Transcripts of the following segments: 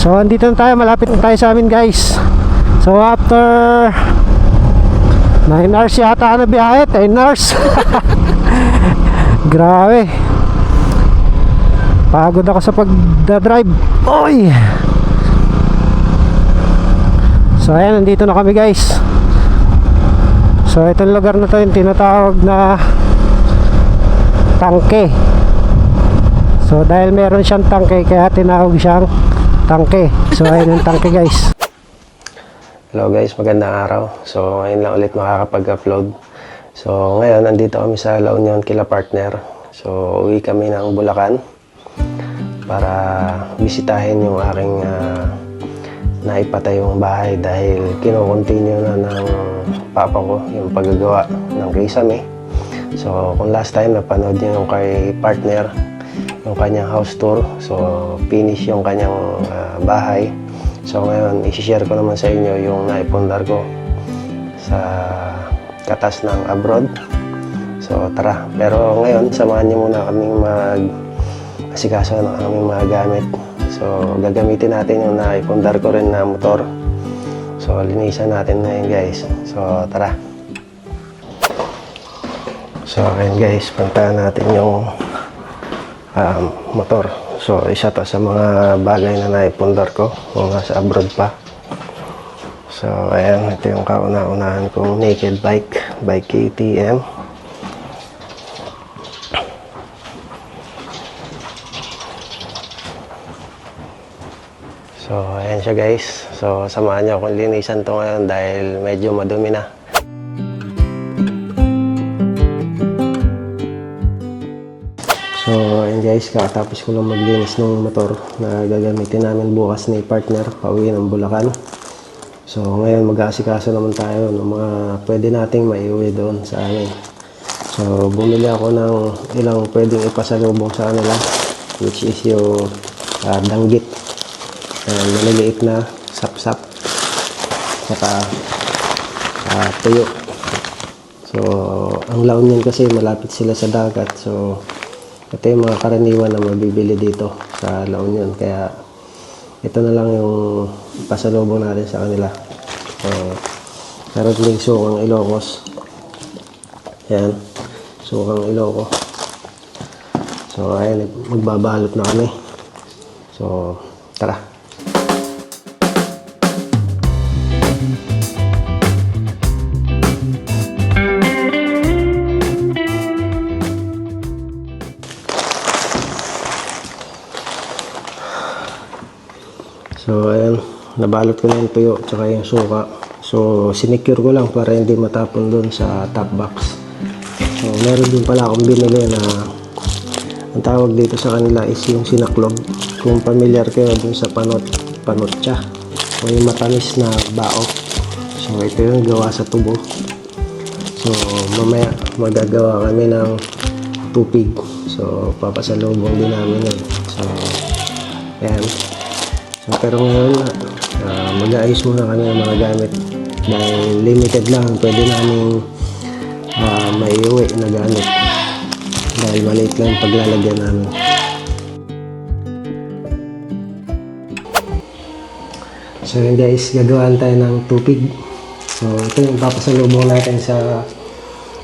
So, andito na tayo. Malapit na tayo sa amin, guys. So, after 9 hours yata na biyahe. 10 hours. Grabe. Pagod ako sa pagdadrive. Oy! So, ayan. Nandito na kami, guys. So, itong lugar na to yung tinatawag na tangke. So, dahil meron siyang tangke, kaya tinawag siyang tangke. So, ayun yung tangke, guys. Hello guys, magandang araw. So ngayon lang ulit makakapag-upload. So ngayon, nandito kami sa La Union kila partner. So uwi kami ng Bulacan para bisitahin yung aking uh, naipatayong bahay dahil kinokontinue na ng papa ko yung paggagawa ng kisame. So kung last time napanood niyo yung kay partner, yung kanyang house tour. So finish yung kanyang ah, bahay. So ngayon, isi-share ko naman sa inyo yung naipundar ko sa katas ng abroad. So tara, pero ngayon, samahan niyo muna kaming mag asikaso ng aming mga gamit. So gagamitin natin yung naipundar ko rin na motor. So linisan natin ngayon guys. So tara. So ayun guys, puntahan natin yung um, motor. So, isa to sa mga bagay na naipundar ko kung nasa abroad pa. So, ayan, ito yung kauna-unahan kong naked bike by KTM. So, ayan siya guys. So, samahan niyo akong linisan to ngayon dahil medyo madumi na. So, ayun guys, kakatapos ko lang maglinis ng motor na gagamitin namin bukas ni partner pauwi ng Bulacan. So, ngayon mag-aasikaso naman tayo ng mga pwede nating maiuwi doon sa amin. So, bumili ako ng ilang pwedeng ipasalubong sa kanila which is yung ah, danggit. Ayan, maliliit na sap-sap. Saka ah, tuyo. So, ang La Union kasi malapit sila sa dagat. So, ito yung mga karaniwan na mabibili dito sa La Union. Kaya, ito na lang yung pasalubong natin sa kanila. So, meron din sukang Ilocos. Yan. Sukang Ilocos. So, ayan. Magbabalot na kami. So, tara. So, ayan. Nabalot ko na yung tuyo tsaka yung suka. So, sinecure ko lang para hindi matapon doon sa top box. So, meron din pala akong binili na ang tawag dito sa kanila is yung sinaklog. Kung familiar kayo dun sa panot, panotcha o yung matamis na bao. So, ito yung gawa sa tubo. So, mamaya magagawa kami ng tupig. So, papasalubong din namin yun. So, ayan. So, pero ngayon, uh, mag-aayos muna kami ng mga gamit. Dahil limited lang, pwede namin uh, maiuwi na gamit. Dahil maliit lang paglalagyan namin. So yun guys, gagawin tayo ng tupig. So ito yung papasalubong natin sa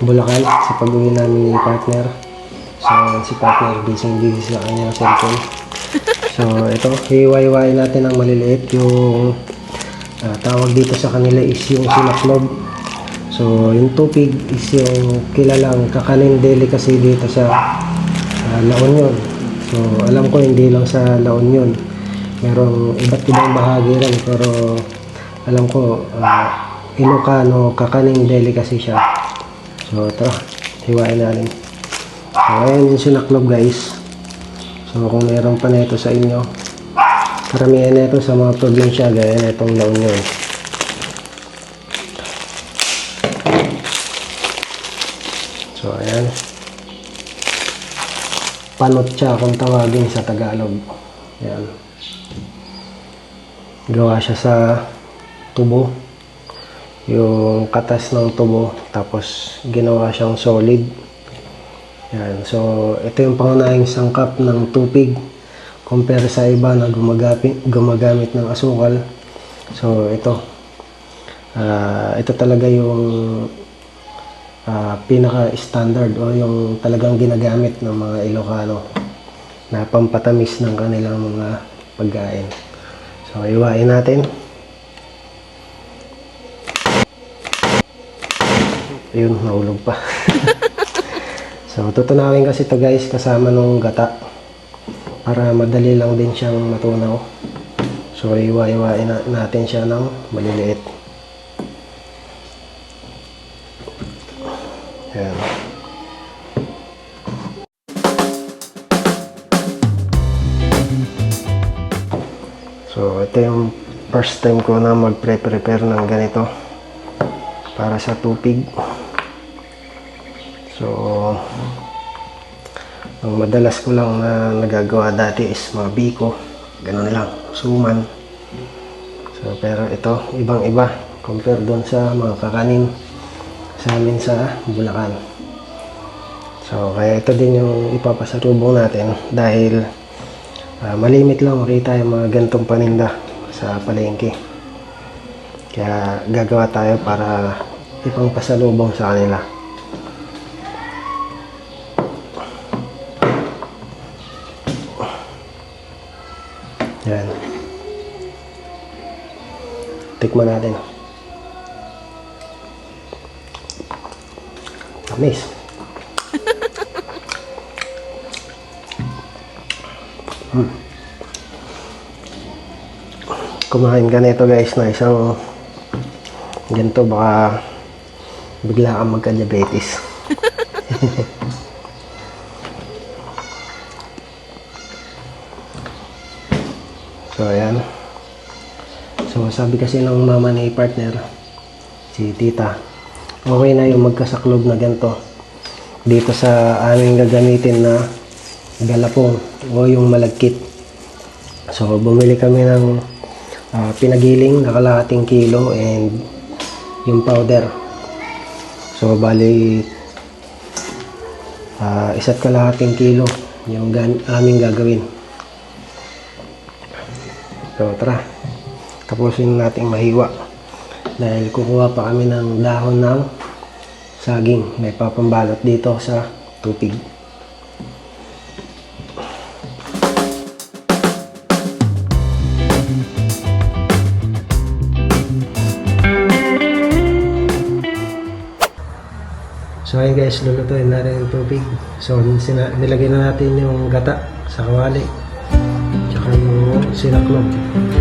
Bulacan sa pag-uwi namin ni partner. So si partner busy busy sa kanyang cellphone. So ito, hiwa-hiwain natin ang maliliit. Yung ah, tawag dito sa kanila is yung sinaklog. So yung tupig is yung kilalang kakanin delicacy dito sa ah, La Union. So alam ko hindi lang sa La Union. Merong iba't ibang bahagi rin pero alam ko ah, Ilocano kakaning delicacy siya. So tara, hiwain natin. So ayan yung sinaklog guys. So kung meron pa nito sa inyo, karamihan nito sa mga probinsya gaya nitong La Union. So ayan. Panotcha kung tawagin sa Tagalog. Ayan. Gawa siya sa tubo. Yung katas ng tubo. Tapos ginawa siyang solid. Yan. So, ito yung pangunahing sangkap ng tupig. compare sa iba na gumagamit, ng asukal. So ito, ah, ito talaga yung ah, pinaka-standard o yung talagang ginagamit ng mga Ilocano na pampatamis ng kanilang mga pagkain. So iwain natin. Ayun, nahulog pa. so tutunawin kasi ito guys kasama nung gata para madali lang din siyang matunaw. So iwa-iwain na- natin siya ng maliliit. Yan. So ito yung first time ko na mag-prepare ng ganito para sa tupig. Ang madalas ko lang na nagagawa dati is mga biko, ganun lang, suman. So pero ito, ibang-iba compare doon sa mga kakanin sa amin sa Bulacan. So kaya ito din yung ipapasalubong natin dahil ah, malimit lang makita yung mga gantong paninda sa palengke. Kaya gagawa tayo para ipang pasalubong sa kanila. Tikman natin. Tamis. Hmm. Kumain ka nito guys na isang ganito baka bigla kang magka-diabetes. So, ayan. So, sabi kasi ng mama ni partner, si tita, okay na yung magkasaklob na ganito. Dito sa aming gagamitin na galapong o yung malagkit. So, bumili kami ng ah, pinagiling na kalahating kilo and yung powder. So, bali, ah, isa't kalahating kilo yung gan- aming gagawin. So tara, tapusin nating mahiwa. Dahil kukuha pa kami ng dahon ng saging. May papambalot dito sa tupig. So ayun guys, lulutuin natin yung tubig. So nilagay na natin yung gata sa kawali. Tsaka yung sinaklog.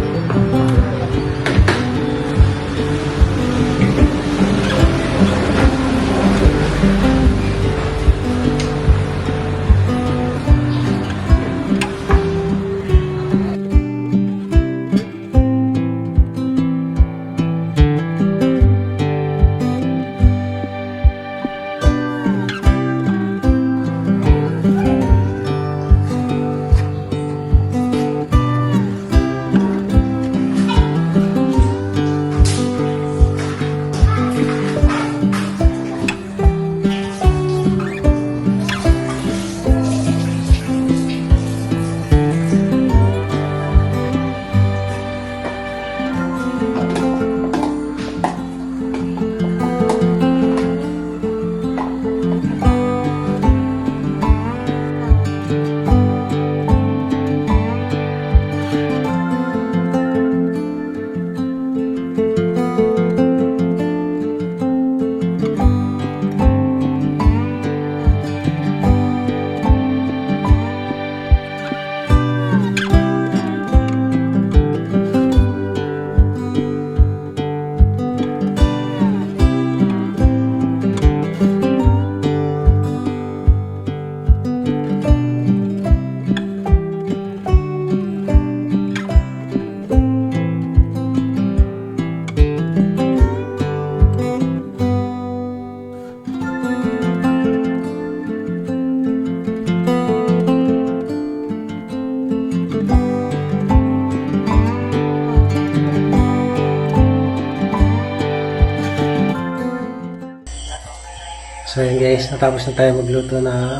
Guys, natapos na tayo magluto ng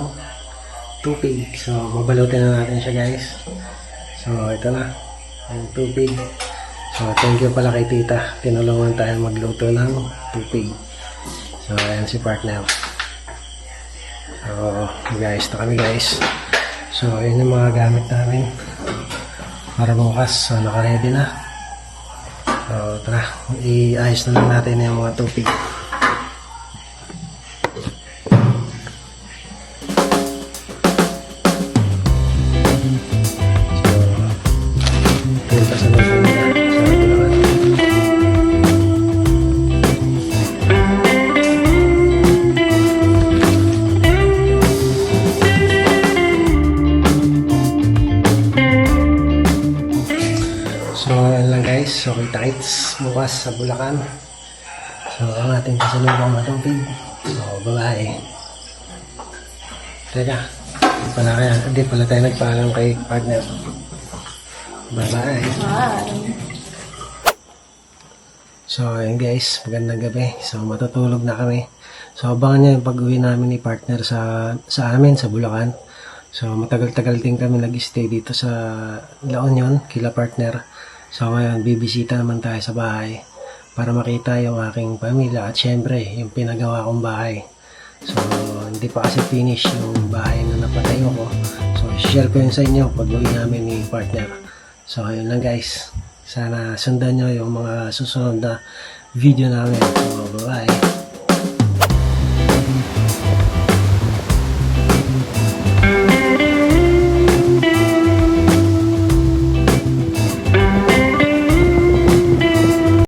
tupig. So babalutin na natin siya guys. So, ito na. Ang tubig. So, thank you pala kay tita. Tinulungan tayo magluto ng tubig. So, ayan si partner. So, guys, na kami guys. So, yun yung mga gamit namin. Para bukas. So, naka-ready na. So, tara. I-ayos na lang natin yung mga tubig. Guys. Kita kits bukas sa Bulacan. So, ang ating kasalubong na tubig. So, babae. Teka, hindi pala, kaya, hindi pala tayo nagpaalam kay partner. Bye-bye. So, ayun guys, magandang gabi. So, matutulog na kami. So, abangan nyo yung pag-uwi namin ni partner sa, sa amin, sa Bulacan. So, matagal-tagal din kami nag-stay dito sa La Union, kila partner. So, ngayon, bibisita naman tayo sa bahay para makita yung aking pamilya at syempre, yung pinagawa kong bahay. So, hindi pa kasi finish yung bahay na napatayo ko. So, share ko yun sa inyo pag uwi namin ni partner. So, ayun lang guys. Sana sundan nyo yung mga susunod na video namin. So, bye-bye.